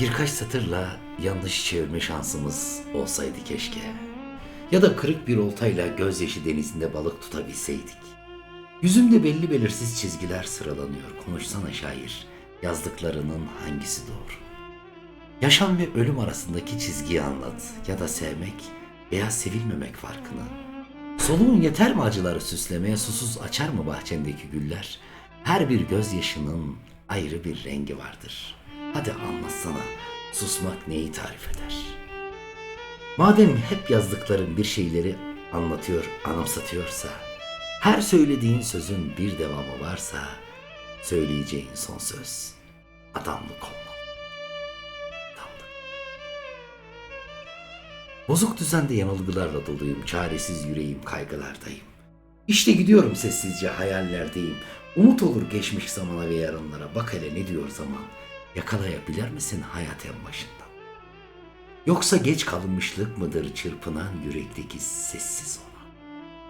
Birkaç satırla yanlış çevirme şansımız olsaydı keşke. Ya da kırık bir oltayla gözyaşı denizinde balık tutabilseydik. Yüzümde belli belirsiz çizgiler sıralanıyor. Konuşsana şair. Yazdıklarının hangisi doğru? Yaşam ve ölüm arasındaki çizgiyi anlat ya da sevmek veya sevilmemek farkını. Soluğun yeter mi acıları süslemeye susuz açar mı bahçendeki güller? Her bir gözyaşının ayrı bir rengi vardır. Hadi anlatsana susmak neyi tarif eder? Madem hep yazdıkların bir şeyleri anlatıyor, anımsatıyorsa, her söylediğin sözün bir devamı varsa, söyleyeceğin son söz adamlık olmalı. Adamlık. Bozuk düzende yanılgılarla doluyum, çaresiz yüreğim kaygılardayım. İşte gidiyorum sessizce hayallerdeyim. Umut olur geçmiş zamana ve yarınlara. Bak hele ne diyor zaman. Yakalayabilir misin hayat en başından? Yoksa geç kalınmışlık mıdır çırpınan yürekteki sessiz olan?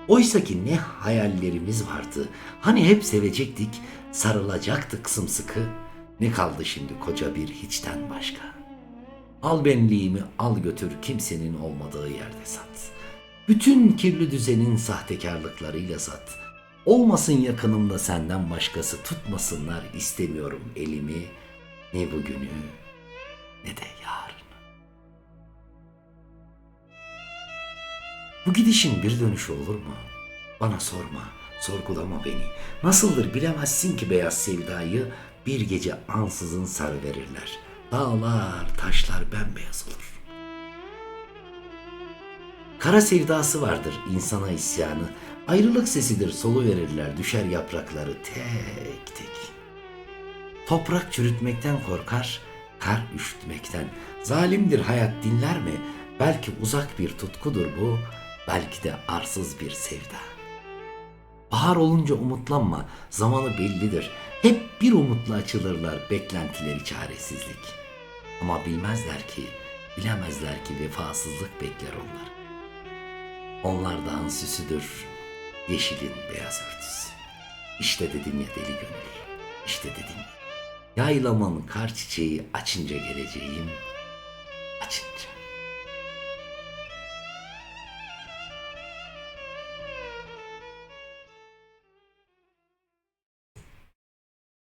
Oysa ki ne hayallerimiz vardı. Hani hep sevecektik, sarılacaktık sımsıkı. Ne kaldı şimdi koca bir hiçten başka? Al benliğimi al götür kimsenin olmadığı yerde sat. Bütün kirli düzenin sahtekarlıklarıyla sat. Olmasın yakınımda senden başkası tutmasınlar istemiyorum elimi ne bugünü ne de yarını. Bu gidişin bir dönüşü olur mu? Bana sorma, sorgulama beni. Nasıldır bilemezsin ki beyaz sevdayı bir gece ansızın sar verirler. Dağlar, taşlar bembeyaz olur. Kara sevdası vardır insana isyanı. Ayrılık sesidir solu verirler düşer yaprakları tek tek. Toprak çürütmekten korkar, kar üşütmekten. Zalimdir hayat dinler mi? Belki uzak bir tutkudur bu, belki de arsız bir sevda. Bahar olunca umutlanma, zamanı bellidir. Hep bir umutla açılırlar beklentileri çaresizlik. Ama bilmezler ki, bilemezler ki vefasızlık bekler onlar. Onlardan süsüdür yeşilin beyaz örtüsü. İşte dedim ya deli gönül, işte dedim ya. Yaylamın kar çiçeği açınca geleceğim,